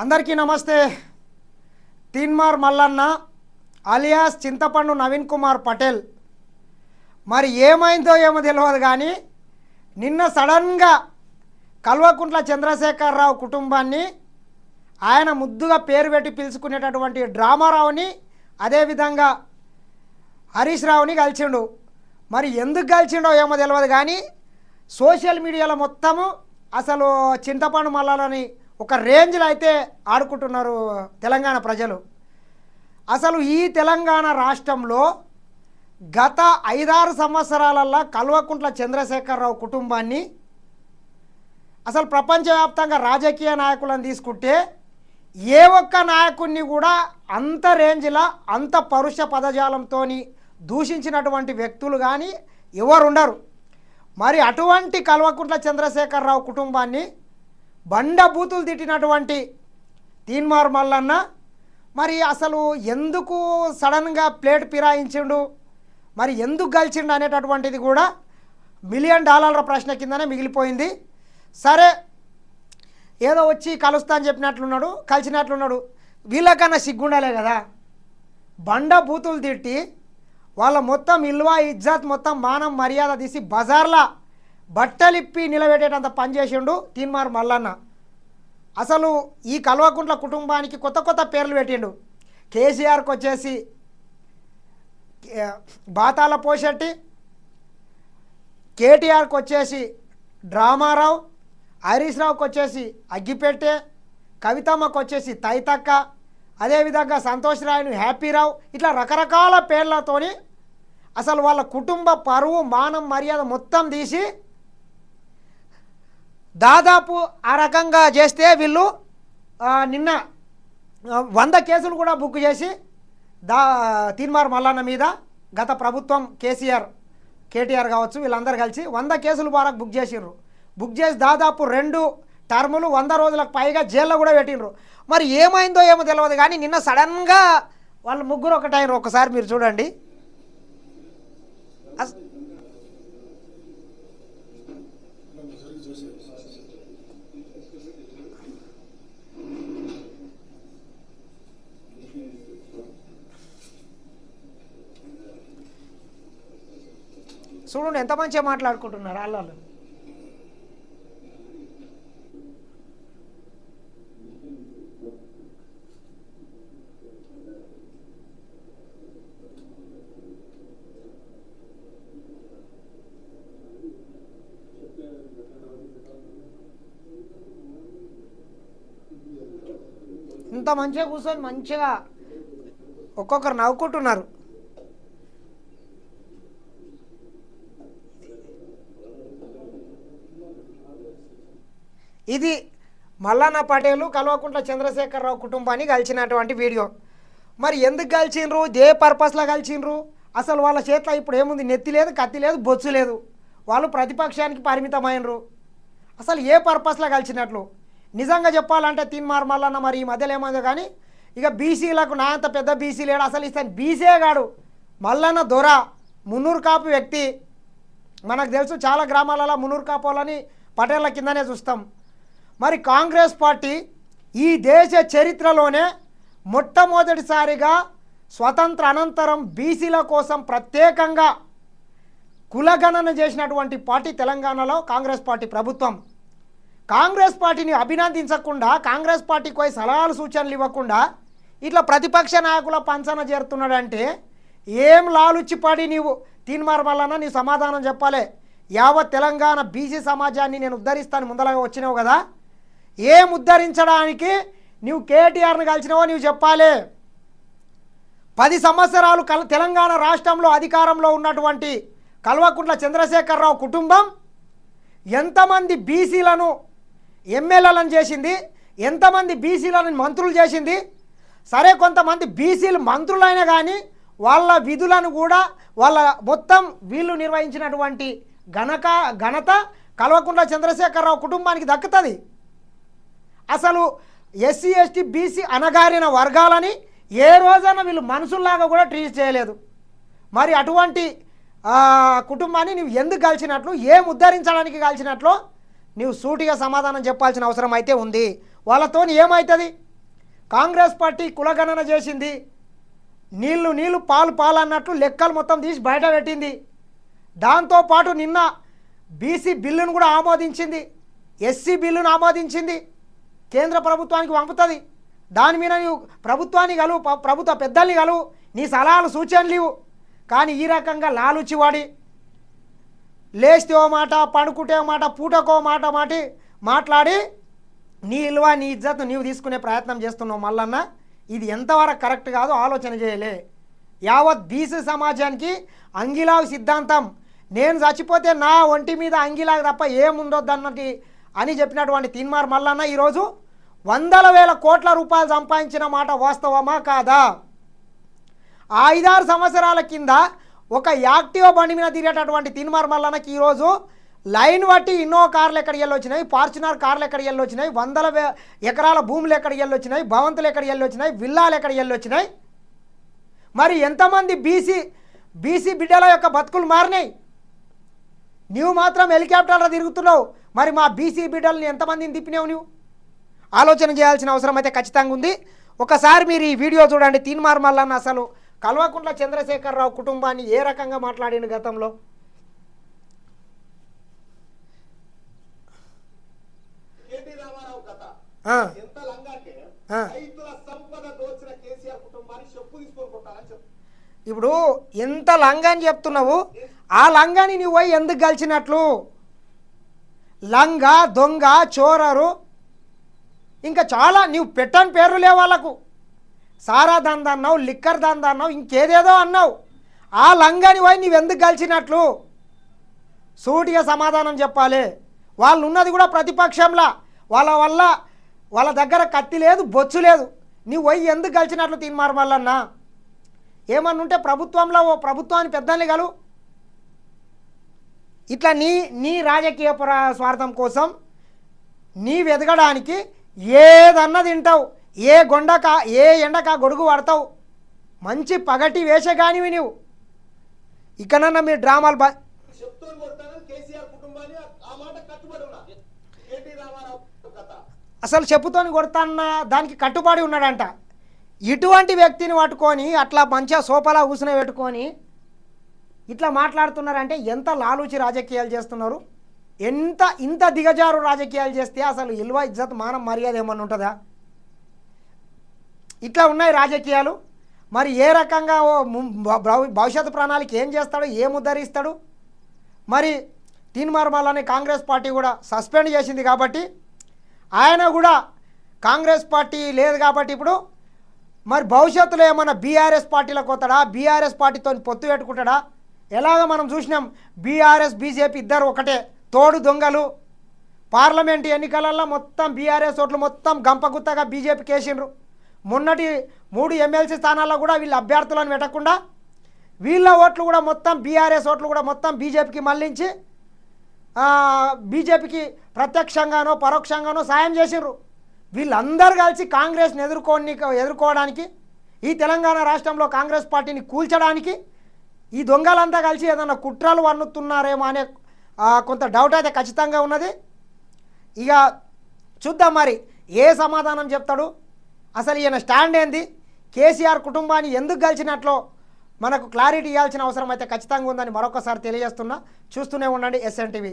అందరికీ నమస్తే. తీన్మార్ మల్లన్న అలియాస్ చింతపండు నవీన్ కుమార్ పటేల్. మరి ఏమైందో ఏమో తెలియదు కానీ నిన్న సడన్గా కల్వకుంట్ల చంద్రశేఖరరావు కుటుంబాన్ని ఆయన ముద్దుగా పేరు పెట్టి పిలుచుకునేటటువంటి డ్రామారావుని అదేవిధంగా హరీష్ రావుని కలిసిండు. మరి ఎందుకు కలిసిండో ఏమో తెలియదు కానీ సోషల్ మీడియాలో మొత్తము అసలు చింతపండు మల్లాలని ఒక రేంజ్లో అయితే ఆడుకుంటున్నారు తెలంగాణ ప్రజలు. అసలు ఈ తెలంగాణ రాష్ట్రంలో గత ఐదారు సంవత్సరాలల్లో కల్వకుంట్ల చంద్రశేఖరరావు కుటుంబాన్ని అసలు ప్రపంచవ్యాప్తంగా రాజకీయ నాయకులను తీసుకుంటే ఏ ఒక్క నాయకుడిని కూడా అంత రేంజ్లో అంత పరుష పదజాలంతో దూషించినటువంటి వ్యక్తులు కానీ ఎవరుండరు. మరి అటువంటి కల్వకుంట్ల చంద్రశేఖరరావు కుటుంబాన్ని బండబూతులు తిట్టినటువంటి తీన్మార్ మల్లన్న మరి అసలు ఎందుకు సడన్గా ప్లేట్ పిరాయించిండు? మరి ఎందుకు గెలిచిండు అనేటటువంటిది కూడా మిలియన్ డాలర్ల ప్రశ్న కిందనే మిగిలిపోయింది. సరే ఏదో వచ్చి కలుస్తా అని చెప్పినట్లున్నాడు కలిసినట్లున్నాడు. వీళ్ళకన్నా సిగ్గుండాలే కదా. బండ బూతులు తిట్టి వాళ్ళ మొత్తం ఇల్వా ఇజ్జత్ మొత్తం మానం మర్యాద తీసి బజార్లా బట్టలిప్పి నిలబెట్టేటంత పని చేసిండు తీన్మార్ మల్లన్న. అసలు ఈ కల్వకుంట్ల కుటుంబానికి కొత్త కొత్త పేర్లు పెట్టిండు. కేసీఆర్కి వచ్చేసి బాతాల పోషెట్టి కేటీఆర్కి వచ్చేసి డ్రామారావు హరీష్ రావుకి వచ్చేసి అగ్గిపెట్టె కవితమ్మకు వచ్చేసి తైతక్క అదేవిధంగా సంతోష్ రాయను హ్యాపీరావు ఇట్లా రకరకాల పేర్లతోని అసలు వాళ్ళ కుటుంబ పరువు మానం మర్యాద మొత్తం తీసి దాదాపు ఆ రకంగా చేస్తే వీళ్ళు నిన్న వంద కేసులు కూడా బుక్ చేసి దా తీన్మార్ మల్లన్న మీద గత ప్రభుత్వం కేసీఆర్ కేటీఆర్ కావచ్చు వీళ్ళందరూ కలిసి వంద కేసులు వరకు బుక్ చేసిండ్రు. బుక్ చేసి దాదాపు రెండు టర్ములు వంద రోజులకు పైగా జైల్లో కూడా పెట్టిండ్రు. మరి ఏమైందో ఏమో తెలియదు కానీ నిన్న సడన్గా వాళ్ళు ముగ్గురు ఒకటైనరు. ఒకసారి మీరు చూడండి. చూడండి ఎంత మంచిగా మాట్లాడుకుంటున్నారు వాళ్ళు ఇంత మంచిగా కూర్చొని మంచిగా ఒక్కొక్కరు నవ్వుకుంటున్నారు. ఇది మల్లన్న పటేలు కల్వకుంట్ల చంద్రశేఖరరావు కుటుంబాన్ని కలిసినటువంటి వీడియో. మరి ఎందుకు కలిసిండ్రు? ఏ పర్పస్లో కలిసిండ్రు? అసలు వాళ్ళ చేతిలో ఇప్పుడు ఏముంది? నెత్తి లేదు కత్తి లేదు బొచ్చు లేదు. వాళ్ళు ప్రతిపక్షానికి పరిమితమైనరు అసలు ఏ పర్పస్లో కలిసినట్లు? నిజంగా చెప్పాలంటే తీన్మార్ మల్లన్న మరి ఈ మధ్యలో ఏమైందో కానీ ఇక బీసీలకు నా అంత పెద్ద బీసీ లేడు. అసలు ఇస్తాను బీసీ గాడు మల్లన్న దొర మున్నూరు కాపు వ్యక్తి. మనకు తెలుసు చాలా గ్రామాలలో మున్నూరు కాపోలని పటేళ్ళ కిందనే చూస్తాం. మరి కాంగ్రెస్ పార్టీ ఈ దేశ చరిత్రలోనే మొట్టమొదటిసారిగా స్వతంత్ర అనంతరం బీసీల కోసం ప్రత్యేకంగా కులగణన చేసినటువంటి పార్టీ తెలంగాణలో కాంగ్రెస్ పార్టీ ప్రభుత్వం. కాంగ్రెస్ పార్టీని అభినందించకుండా కాంగ్రెస్ పార్టీకి పోయి సలహాలు సూచనలు ఇవ్వకుండా ఇట్లా ప్రతిపక్ష నాయకుల పంచన చేరుతున్నాడంటే ఏం లాలుచిపడి నీవు? తీన్మార్ వలన నీ సమాధానం చెప్పాలి. యావత్ తెలంగాణ బీసీ సమాజాన్ని నేను ఉద్ధరిస్తాను ముందరగా వచ్చినావు కదా. ఏం ఉద్ధరించడానికి నువ్వు కేటీఆర్ని కలిసినావో నువ్వు చెప్పాలి. పది సంవత్సరాలు కల తెలంగాణ రాష్ట్రంలో అధికారంలో ఉన్నటువంటి కల్వకుంట్ల చంద్రశేఖరరావు కుటుంబం ఎంతమంది బీసీలను ఎమ్మెల్యేలను చేసింది ఎంతమంది బీసీలను మంత్రులు చేసింది సరే కొంతమంది బీసీలు మంత్రులైనా కానీ వాళ్ళ విధులను కూడా వాళ్ళ మొత్తం వీళ్ళు నిర్వహించినటువంటి ఘనక ఘనత కల్వకుంట్ల చంద్రశేఖరరావు కుటుంబానికి దక్కుతుంది. అసలు ఎస్సీ ఎస్టీ బీసీ అనగారిన వర్గాలని ఏ రోజైనా వీళ్ళు మనుషుల్లాగా కూడా ట్రీట్ చేయలేదు. మరి అటువంటి కుటుంబాన్ని నువ్వు ఎందుకు కలిసినట్లు ఏం ఉద్ధరించడానికి కలిసినట్లు నువ్వు సూటిగా సమాధానం చెప్పాల్సిన అవసరం అయితే ఉంది. వాళ్ళతో ఏమవుతుంది కాంగ్రెస్ పార్టీ కులగణన చేసింది. నీళ్ళు నీళ్ళు పాలు పాలు అన్నట్లు లెక్కలు మొత్తం తీసి బయట పెట్టింది. దాంతోపాటు నిన్న బీసీ బిల్లును కూడా ఆమోదించింది. ఎస్సీ బిల్లును ఆమోదించింది. కేంద్ర ప్రభుత్వానికి పంపుతుంది. దాని మీద నీవు ప్రభుత్వాన్ని కలువు ప్రభుత్వ పెద్దల్ని కలువు నీ సలహాలు సూచనలు ఇవ్వు. కానీ ఈ రకంగా లాలుచివాడి లేస్తే ఓ మాట పడుకుంటే మాట పూటకో మాట మాటి మాట్లాడి నీ విలువ నీ ఇజ్జత్ నీవు తీసుకునే ప్రయత్నం చేస్తున్నావు మల్లన్న. ఇది ఎంతవరకు కరెక్ట్ కాదు ఆలోచన చేయలే. యావత్ బీసీ సమాజానికి అంగిలావు సిద్ధాంతం. నేను చచ్చిపోతే నా ఒంటి మీద అంగిలాగ తప్ప ఏముండొద్దన్నది అని చెప్పినటువంటి తిన్మార్ మల్లన్న ఈరోజు వందల వేల కోట్ల రూపాయలు సంపాదించిన మాట వాస్తవమా కాదా? ఐదారు సంవత్సరాల కింద ఒక యాక్టివ్ బండి మీద తిరిగేటటువంటి తిన్మార్ మల్లన్నకి ఈరోజు లైన్ బట్టి ఇన్నో కార్లు ఎక్కడికి వెళ్ళొచ్చినాయి ఫార్చునర్ కార్లు ఎక్కడికి వెళ్ళొచ్చినాయి వందల వే ఎకరాల భూములు ఎక్కడికి వెళ్ళొచ్చినాయి భవంతులు ఎక్కడికి వెళ్ళొచ్చినాయి విల్లాలు ఎక్కడికి వెళ్ళొచ్చినాయి మరి ఎంతమంది బీసీ బీసీ బిడ్డల యొక్క బతుకులు మారినాయి? నీవు మాత్రం హెలికాప్టర్లో తిరుగుతున్నావు. మరి మా బీసీ బిడ్డల్ని ఎంతమందిని తిప్పినావు నువ్వు ఆలోచన చేయాల్సిన అవసరం అయితే ఖచ్చితంగా ఉంది. ఒకసారి మీరు ఈ వీడియో చూడండి. తీన్మార్ మల్లన్న అసలు కల్వకుంట్ల చంద్రశేఖరరావు కుటుంబాన్ని ఏ రకంగా మాట్లాడిండు గతంలో? ఇప్పుడు ఎంత లంగా అని చెప్తున్నావు? ఆ లంగాని నువ్వు పోయి ఎందుకు గలిచినట్లు? లంగా దొంగ చోరరు. ఇంకా చాలా నువ్వు పెట్టని పేర్లు లేవు వాళ్ళకు. సారా దంద అన్నావు లిక్కర్ దంద అన్నావు ఇంకేదేదో అన్నావు. ఆ లంగాని పోయి నువ్వు ఎందుకు సూటిగా సమాధానం చెప్పాలి. వాళ్ళు ఉన్నది కూడా ప్రతిపక్షంలా. వాళ్ళ వల్ల వాళ్ళ దగ్గర కత్తి లేదు బొచ్చు లేదు. నువ్వు పోయి ఎందుకు గలిచినట్లు తీన్మార్ మళ్ళన్నా ఏమన్నుంటే ప్రభుత్వంలో ఓ ప్రభుత్వాన్ని పెద్దని కలువు ఇట్లా నీ నీ రాజకీయ పురా- స్వార్థం కోసం నీ వెదగడానికి ఏదన్నా తింటావు. ఏ గొండక ఏ ఎండక గొడుగు పడతావు మంచి పగటి వేషగానివి నువ్వు ఇక్కడన్నా మీరు డ్రామాలు బా అసలు చెప్పుతోని కొడతాన్న దానికి కట్టుబడి ఉన్నాడంట. ఇటువంటి వ్యక్తిని పట్టుకొని అట్లా మంచిగా సోఫాలా కూసున పెట్టుకొని ఇట్లా మాట్లాడుతున్నారంటే ఎంత లాలూచి రాజకీయాలు చేస్తున్నారు? ఎంత ఇంత దిగజారు రాజకీయాలు చేస్తే అసలు ఇల్వ ఇజ్జత్ మానం మర్యాద ఏమన్నా ఉంటుందా? ఇట్లా ఉన్నాయి రాజకీయాలు. మరి ఏ రకంగా ఓ భవిష్యత్తు ప్రణాళిక ఏం చేస్తాడు? ఏం ఉద్ధరిస్తాడు మరి తీన్మార్మాలని కాంగ్రెస్ పార్టీ కూడా సస్పెండ్ చేసింది కాబట్టి ఆయన కూడా కాంగ్రెస్ పార్టీ లేదు కాబట్టి ఇప్పుడు మరి భవిష్యత్తులో ఏమన్నా బీఆర్ఎస్ పార్టీలకు వస్తాడా బీఆర్ఎస్ పార్టీతో పొత్తు పెట్టుకుంటాడా? ఎలాగ మనం చూసినాం బీఆర్ఎస్ బీజేపీ ఇద్దరు ఒకటే తోడు దొంగలు. పార్లమెంట్ ఎన్నికలలో మొత్తం బీఆర్ఎస్ ఓట్లు మొత్తం గంపగుత్తగా బీజేపీకి వేసిండ్రు మొన్నటి మూడు ఎమ్మెల్సీ స్థానాల్లో కూడా వీళ్ళ అభ్యర్థులను పెట్టకుండా వీళ్ళ ఓట్లు కూడా మొత్తం బీఆర్ఎస్ ఓట్లు కూడా మొత్తం బీజేపీకి మళ్ళించి బీజేపీకి ప్రత్యక్షంగానో పరోక్షంగానో సాయం చేసిండ్రు. వీళ్ళందరూ కలిసి కాంగ్రెస్ని ఎదుర్కోని ఎదుర్కోవడానికి ఈ తెలంగాణ రాష్ట్రంలో కాంగ్రెస్ పార్టీని కూల్చడానికి ఈ దొంగలంతా కలిసి ఏదైనా కుట్రలు వన్నుతున్నారేమో అనే కొంత డౌట్ అయితే ఖచ్చితంగా ఉన్నది. ఇక చూద్దాం మరి ఏ సమాధానం చెప్తాడు? అసలు ఈయన స్టాండ్ ఏంది? కేసీఆర్ కుటుంబాన్ని ఎందుకు కలిసినట్లు మనకు క్లారిటీ ఇవ్వాల్సిన అవసరం అయితే ఖచ్చితంగా ఉందని మరొకసారి తెలియజేస్తున్నా. చూస్తూనే ఉండండి ఎస్ఎన్టీవీ